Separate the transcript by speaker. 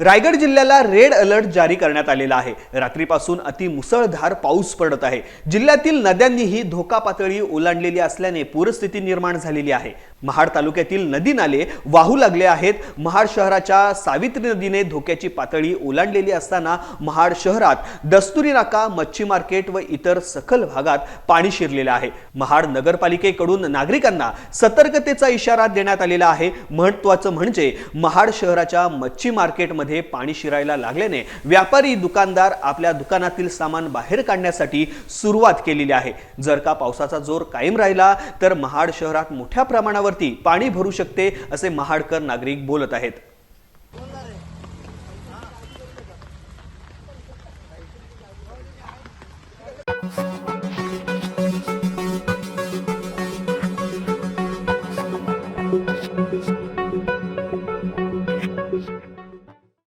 Speaker 1: रायगड जिल्ह्याला red alert जारी करण्यात आलेला आहे. रात्रीपासून अति मुसळधार पाऊस पडत आहे. जिल्ह्यातील नद्यांनीही धोका पातळी ओलांडलेली असल्याने पूरस्थिती निर्माण झालेली आहे. महाड तालुक्यातील नदी नाले वाहू लागले आहेत. महाड शहराच्या सावित्री नदीने धोक्याची पातळी ओलांडलेली असताना महाड शहरात दस्तुरी नाका मच्छी मार्केट व इतर सखल भागात पाणी शिरलेलं आहे. महाड नगरपालिकेकडून नागरिकांना सतर्कतेचा इशारा देण्यात आलेला आहे. महत्वाचं म्हणजे महाड शहराच्या मच्छी मार्केटमध्ये पाणी शिरायला लागल्याने व्यापारी दुकानदार आपल्या दुकानातील सामान बाहेर काढण्यासाठी सुरुवात केलेली आहे. जर का पावसाचा जोर कायम राहिला तर महाड शहरात मोठ्या प्रमाणावरती पाणी भरू शकते असे महाडकर नागरिक बोलत आहेत.